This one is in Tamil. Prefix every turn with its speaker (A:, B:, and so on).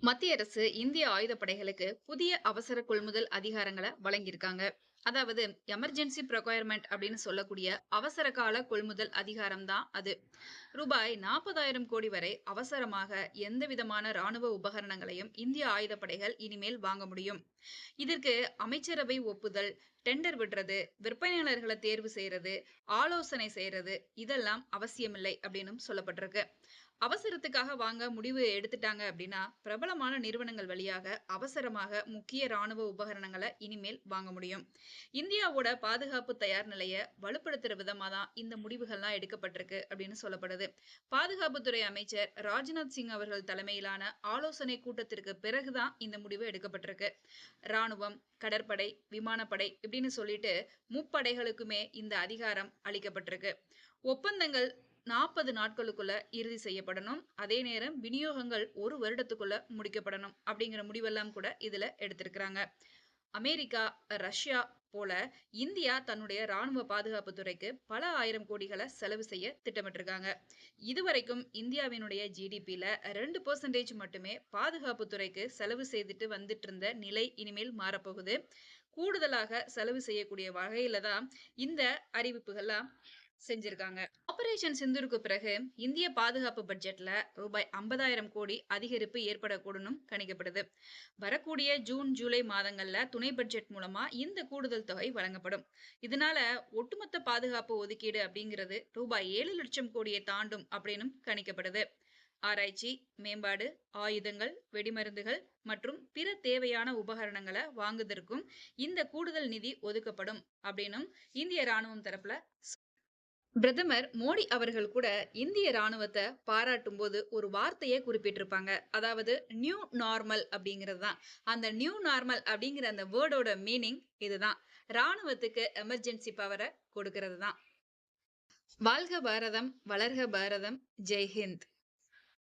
A: மத்திய அரசு இந்திய ஆயுதப்படைகளுக்கு புதிய அவசர கொள்முதல் அதிகாரங்களை வழங்கியிருக்காங்க. அதாவது எமர்ஜென்சி ப்ரொக்யர்மெண்ட் அப்படின்னு சொல்லக்கூடிய அவசர கால கொள்முதல் அதிகாரம் தான் அது. ரூபாய் நாற்பதாயிரம் கோடி வரை அவசரமாக எந்த விதமான ராணுவ உபகரணங்களையும் இந்திய ஆயுதப்படைகள் இனிமேல் வாங்க முடியும். இதற்கு அமைச்சரவை ஒப்புதல் டெண்டர் விடுறது விற்பனையாளர்களை தேர்வு செய்யறது ஆலோசனை செய்யறது இதெல்லாம் அவசியமில்லை அப்படின்னு சொல்லப்பட்டிருக்கு. அவசரத்துக்காக வாங்க முடிவு எடுத்துட்டாங்க அப்படின்னா பிரபலமான நிறுவனங்கள் வழியாக அவசரமாக முக்கிய ராணுவ உபகரணங்களை இனிமேல் வாங்க முடியும். இந்தியாவோட பாதுகாப்பு தயார் நிலையை வலுப்படுத்துற விதமா தான் இந்த முடிவுகள்லாம் எடுக்கப்பட்டிருக்கு அப்படின்னு சொல்லப்படுது. பாதுகாப்புத்துறை அமைச்சர் ராஜ்நாத் சிங் அவர்கள் தலைமையிலான ஆலோசனை கூட்டத்திற்கு பிறகுதான் இந்த முடிவு எடுக்கப்பட்டிருக்கு. ராணுவம் கடற்படை விமானப்படை இப்படின்னு சொல்லிட்டு முப்படைகளுக்குமே இந்த அதிகாரம் அளிக்கப்பட்டிருக்கு. ஒப்பந்தங்கள் நாற்பது நாட்களுக்குள்ள இறுதி செய்யப்படணும். அதே நேரம் விநியோகங்கள் ஒரு வருடத்துக்குள்ள முடிக்கப்படணும் அப்படிங்கிற முடிவெல்லாம் கூட இதுல எடுத்திருக்கிறாங்க. அமெரிக்கா ரஷ்யா போல இந்தியா தன்னுடைய ராணுவ பாதுகாப்பு துறைக்கு பல ஆயிரம் கோடிகளை செலவு செய்ய திட்டமிட்டிருக்காங்க. இதுவரைக்கும் இந்தியாவினுடைய ஜிடிபியில ரெண்டு பர்சன்டேஜ் மட்டுமே பாதுகாப்பு துறைக்கு செலவு செய்துட்டு வந்துட்டு இருந்த நிலை இனிமேல் மாறப்போகுது. கூடுதலாக செலவு செய்யக்கூடிய வகையில தான் இந்த அறிவிப்புகள்லாம் செஞ்சிருக்காங்க. ஆபரேஷன் சிந்தூருக்கு பிறகு இந்திய பாதுகாப்பு பட்ஜெட்ல ரூபாய் ஐம்பதாயிரம் கோடி அதிகரிப்பு ஏற்படக்கூடும் கணிக்கப்படுது வரக்கூடிய ஜூன் ஜூலை மாதங்கள்ல துணை பட்ஜெட் மூலமா இந்த கூடுதல் தொகை வழங்கப்படும். இதனால ஒட்டுமொத்த பாதுகாப்பு ஒதுக்கீடு அப்படிங்கிறது ரூபாய் ஏழு லட்சம் கோடியை தாண்டும் அப்படின்னு கணிக்கப்படுது ஆராய்ச்சி மேம்பாடு ஆயுதங்கள் வெடிமருந்துகள் மற்றும் பிற தேவையான உபகரணங்களை வாங்குவதற்கும் இந்த கூடுதல் நிதி ஒதுக்கப்படும் அப்படின்னும் இந்திய ராணுவம் தரப்புல பிரதமர் மோடி அவர்கள் கூட இந்திய ராணுவத்தை பாராட்டும் போது ஒரு வார்த்தையை குறிப்பிட்டிருப்பாங்க. அதாவது நியூ நார்மல் அப்படிங்கிறது தான். அந்த நியூ நார்மல் அப்படிங்கிற அந்த வேர்டோட மீனிங் இதுதான். ராணுவத்துக்கு எமர்ஜென்சி பவரை கொடுக்கறது தான். வாழ்க பாரதம் வளர்க பாரதம். ஜெய்ஹிந்த்